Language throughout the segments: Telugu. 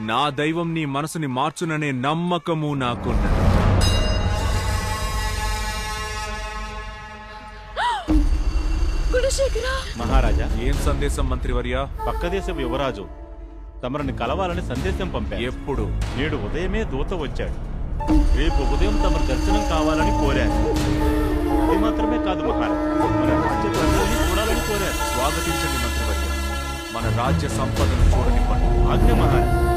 నా దైవం నీ మనసుని మార్చుననే నమ్మకము నాకున్నది. గుణశేఖర మహారాజా. ఏం సందేశం మంత్రివర్య? పక్క దేశపు యువరాజు. తమరిని కలవాలని సందేశం పంపారు. ఎప్పుడు? నేడు ఉదయమే దూత వచ్చాడు. రేపు ఉదయం తమ దర్శనం కావాలని కోరారు. ఇది మాత్రమే కాదు మహారాజా. మన రాజ్య ప్రజల్ని చూడాలని కోరారు. స్వాగతించండి మంత్రివర్య. మన రాజ్య సంపదను చూడనివ్వండి. ఆజ్ఞ మహారాజా.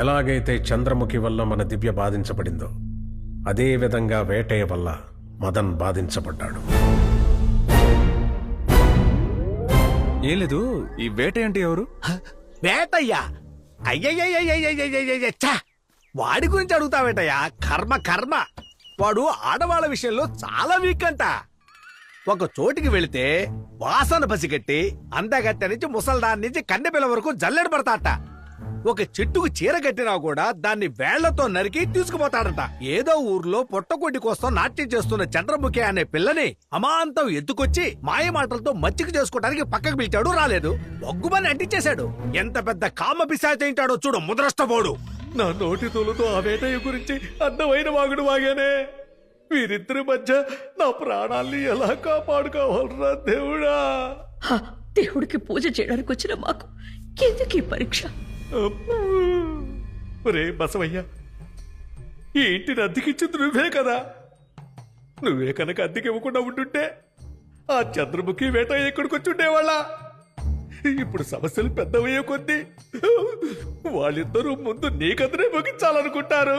ఎలాగైతే చంద్రముఖి వల్ల మన దివ్య బాధించబడిందో అదేవిధంగా వేటయ్య వల్ల మదన్ బాధించబడ్డాడు. ఏం లేదు ఈ వేటయ్య అంటే ఎవరు? వాడి గురించి అడుగుతా వేటయ్యా. కర్మ కర్మ వాడు ఆడవాళ్ళ విషయంలో చాలా వీక్ అంట ఒక చోటికి వెళితే వాసన పసిగట్టి అందగట్టె నుంచి ముసల్దాన్ నుంచి కన్నెపిల్ల వరకు జల్లెడ పడతాట ఒక చెట్టుకు చీర కట్టినా కూడా దాన్ని వేళ్ళతో నరికి తీసుకుపోతాడంట. ఏదో ఊర్లో పొట్టకొడ్డి కోసం నాట్యం చేస్తున్న చంద్రముఖి అనే పిల్లని అమాంతం ఎత్తుకొచ్చి మాయ మాటలతో మచ్చిక చేసుకోవడానికి పక్కకు పిలిచాడు రాలేదు. బొగ్గుమని అంటించేశాడు. ఎంత పెద్ద కామ పిశాచయింటాడో చూడు ముద్రష్టపోడు నా నోటి తోలుతో ఆ వేటయ్య గురించి అర్థమైన వాగుడు వాగానే. వీరిద్దరి మధ్య నా ప్రాణాల్ని ఎలా కాపాడుకోవాలరా దేవుడా? దేవుడికి పూజ చేయడానికి వచ్చిన మాకు. ఎందుకు ఈ పరీక్ష? రే బసవయ్య. ఈ ఇంటిని అద్దెకిచ్చింది నువ్వే కదా. నువ్వే కనుక అద్దెకి ఇవ్వకుండా ఉంటుంటే ఆ చంద్రముఖి వేట ఎక్కడికి వచ్చుండేవాళ్ళ? ఇప్పుడు సమస్యలు పెద్దవయ్యే కొద్దీ వాళ్ళిద్దరూ ముందు నీకదరే ముగించాలనుకుంటారు.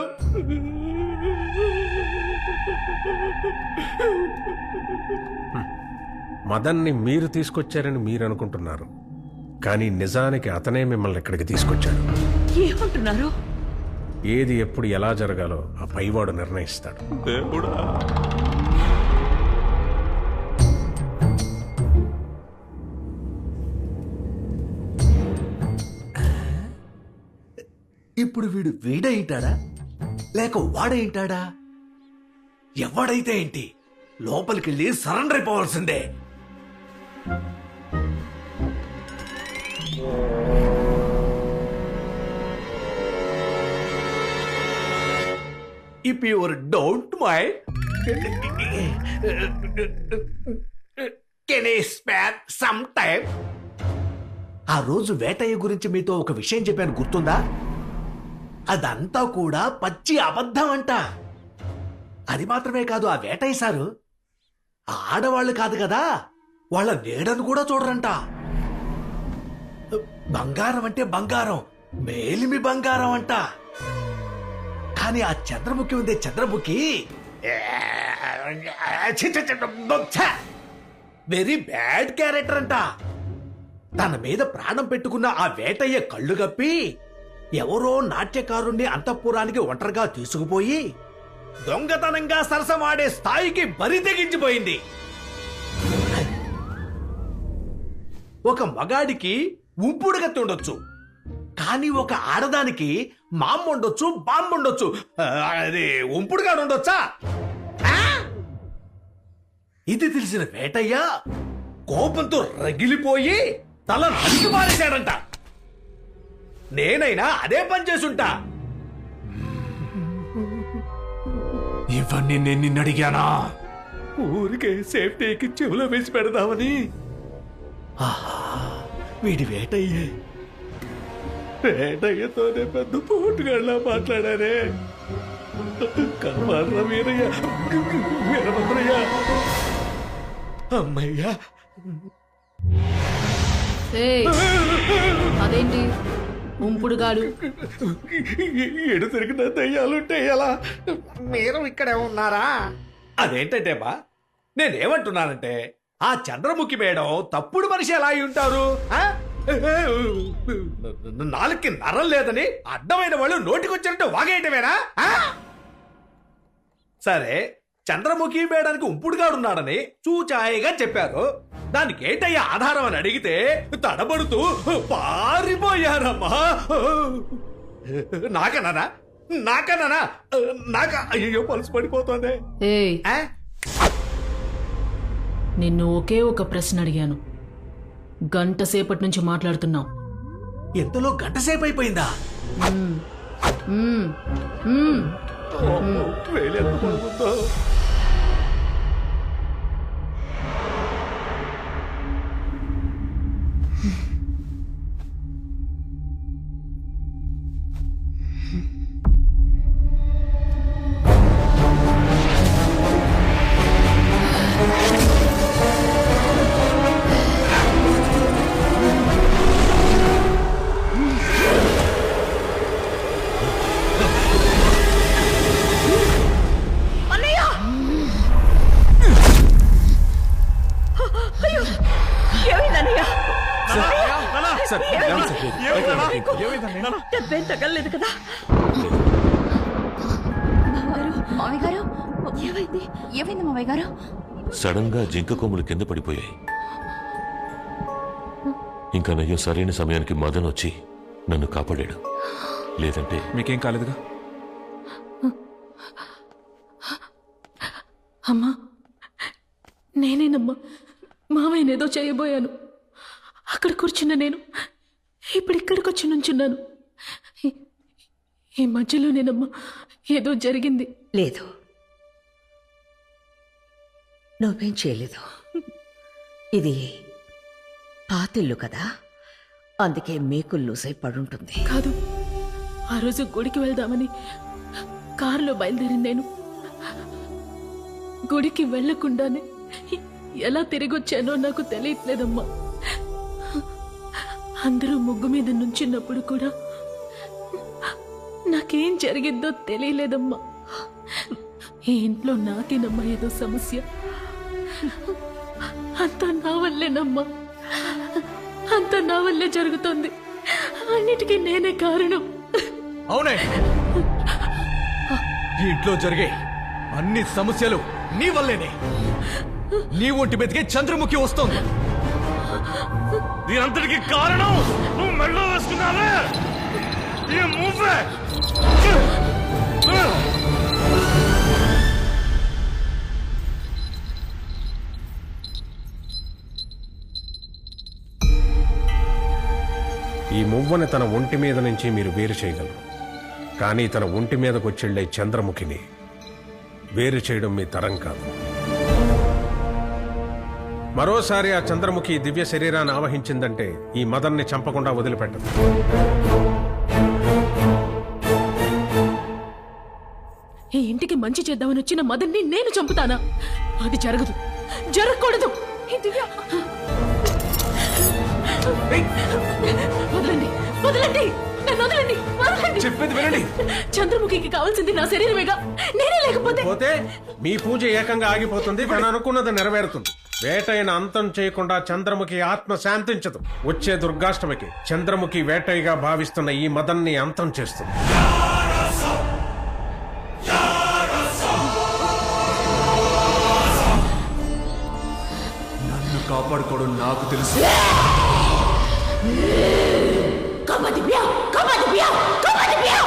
మదన్ని మీరు తీసుకొచ్చారని మీరు అనుకుంటున్నారు కానీ నిజానికి అతనే మిమ్మల్ని ఇక్కడికి తీసుకొచ్చాడు. ఏమంటున్నారు? ఏది ఎప్పుడు ఎలా జరగాలో ఆ పైవాడు నిర్ణయిస్తాడు. ఇప్పుడు వీడు వీడైంటాడా? లేక వాడైంటాడా? ఎవడైతే ఏంటి? లోపలికెళ్ళి surrender అయిపోవాల్సిందే. If your don't mind can I spare some time ఆ రోజు వేటయ్య గురించి మీతో ఒక విషయం చెప్పాను గుర్తుందా? అదంతా కూడా పచ్చి అబద్ధం అంట. అది మాత్రమే కాదు ఆ వేటయ్య సారు ఆడవాళ్ళు కాదు కదా వాళ్ళ నీడను కూడా చూడరంట. బంగారం అంటే బంగారం. మేలిమి బంగారం అంట. కానీ ఆ చంద్రముఖి ఉందే చంద్రముఖి. వెరీ బ్యాడ్ క్యారెక్టర్ అంట. తన మీద ప్రాణం పెట్టుకున్న ఆ వేటయ్య కళ్ళు గప్పి ఎవరో నాట్యకారుణ్ణి అంతఃపురానికి ఒంటరిగా తీసుకుపోయి దొంగతనంగా సరసమాడే స్థాయికి బరి తెగించిపోయింది. ఒక మగాడికి ఉంపుడుగత్తి ఉండొచ్చు కానీ ఒక ఆడదానికి మామ్ ఉండొచ్చు బాంబు ఉండొచ్చు అది ఉంపుడుగా ఉండొచ్చా ఇది తెలిసిన వేటయ్య కోపంతో రగిలిపోయి తల నరికి మారేశాడంట నేనైనా అదే పని చేసుంటా. ఇవన్నీ నేను నిన్ను అడిగానా? ఊరికే సేఫ్టీకి చెవులో వేసి పెడదామని. ఆహా. వీడి వేటయ్యే. వేటయ్యతోనే పెద్ద పోటుగాళ్ళ మాట్లాడారే. కర్మార్ర వీరయ్య వీరభద్రయ్య. అమ్మయ్యా. అదేంటి? ఉంపుడుగాడు ఎడు తిరిగిన దయ్యాలుంటే ఎలా? మీరు ఇక్కడే ఉన్నారా? అదేంటంటే బా నేనేమంటున్నానంటే ఆ చంద్రముఖి మేడం తప్పుడు మనిషి ఎలా అయి ఉంటారు? ఆ? నాలుగుకి నరం లేదని అడ్డమైన వాళ్ళు నోటికొచ్చినట్టు వాగేయటమేనా? ఆ? సరే చంద్రముఖి మేడానికి ఉంపుడుగాడున్నాడని చూచాయిగా చెప్పారు. దానికి ఏంటయ్యా ఆధారం అని అడిగితే తడబడుతూ పారిపోయారమ్మా. నాకన్నానా? నాకన్నానా? నాక అయ్యో పలుసు పడిపోతుంది. ఏయ్. ఆ? నిన్ను ఒకే ఒక ప్రశ్న అడిగాను. గంట సేపటి నుంచి మాట్లాడుతున్నావు ఎంతలో గంట సేపు అయిపోయిందా మ్మ్. దెబ్బేం తగలలేదు కదా? మామయ్య గారు ఏమైంది? ఏమైంది మామయ్య గారు సడన్గా జింక కొమ్ములు కింద పడిపోయాయి. ఇంకా నయ్యం సరైన సమయానికి మదన్ వచ్చి నన్ను కాపాడాడు. లేదంటే మీకేం కాలేదుగా? అమ్మా నేనేనమ్మా మావయ్యనేదో చేయబోయాను. అక్కడ కూర్చున్న నేను ఇప్పుడు ఇక్కడికి వచ్చి నుంచున్నాను. ఈ- ఈ మధ్యలోనేనమ్మా ఏదో జరిగింది. లేదు. నువ్వేం చేయలేదు. ఇది పాతిల్లు కదా? అందుకే మేకులు లూసై పడుంటుంది. కాదు ఆ రోజు గుడికి వెళ్దామని కారులో బయలుదేరింది నేను. గుడికి వెళ్ళకుండానే ఎలా తిరిగొచ్చానో నాకు తెలియట్లేదమ్మా. అందరూ ముగ్గు మీద నుంచున్నప్పుడు కూడా నాకేం జరిగిందో తెలియలేదమ్మా. ఈ ఇంట్లో నాకేనమ్మా ఏదో సమస్య. అంతా నా వల్లేనమ్మా. అంతా నా వల్లే జరుగుతుంది. అన్నిటికీ నేనే కారణం. అవునే. ఈ ఇంట్లో జరిగే అన్ని సమస్యలు నీ వల్లేనే. నీ ఒంటి మీదకే చంద్రముఖి వస్తోంది. దీనంతటికి కారణం నువ్వు మెళ్ళో వేసుకున్నావే. ఈ మూవే ఈ మువ్వని తన ఒంటి మీద నుంచి మీరు వేరు చేయగలరు. కానీ తన ఒంటి మీదకు వచ్చెళ్ళే చంద్రముఖిని వేరు చేయడం మీ తరం కాదు. మరోసారి ఆ చంద్రముఖి దివ్య శరీరాన్ని ఆవహించిందంటే ఈ మదన్ని చంపకుండా వదిలిపెట్టదు. ఇంటికి మంచి చేద్దామని వచ్చిన మదన్ని నేను చంపుతానా? అది జరగదు. జరగకూడదు. ఈ దివ్య? వదలండి. వదలండి. నన్ను వదలండి. వదలండి. చెప్పేది వినండి. చంద్రముఖికి కావాల్సింది నా శరీరమేగా. నేనే లేకపోతే పోతే మీ పూజ ఏకంగా ఆగిపోతుంది. తను అనుకున్నది నెరవేరుతుంది. వేటైన అంతం చేయకుండా చంద్రముఖి ఆత్మ శాంతించదు. వచ్చే దుర్గాష్టమికి చంద్రముఖి వేటయ్యగా భావిస్తున్న ఈ మదన్ని అంతం చేస్తుంది. కాపాడుకోవడం నాకు తెలుసు. కమ్మ బియా కమ్మ బియా కమ్మ బియా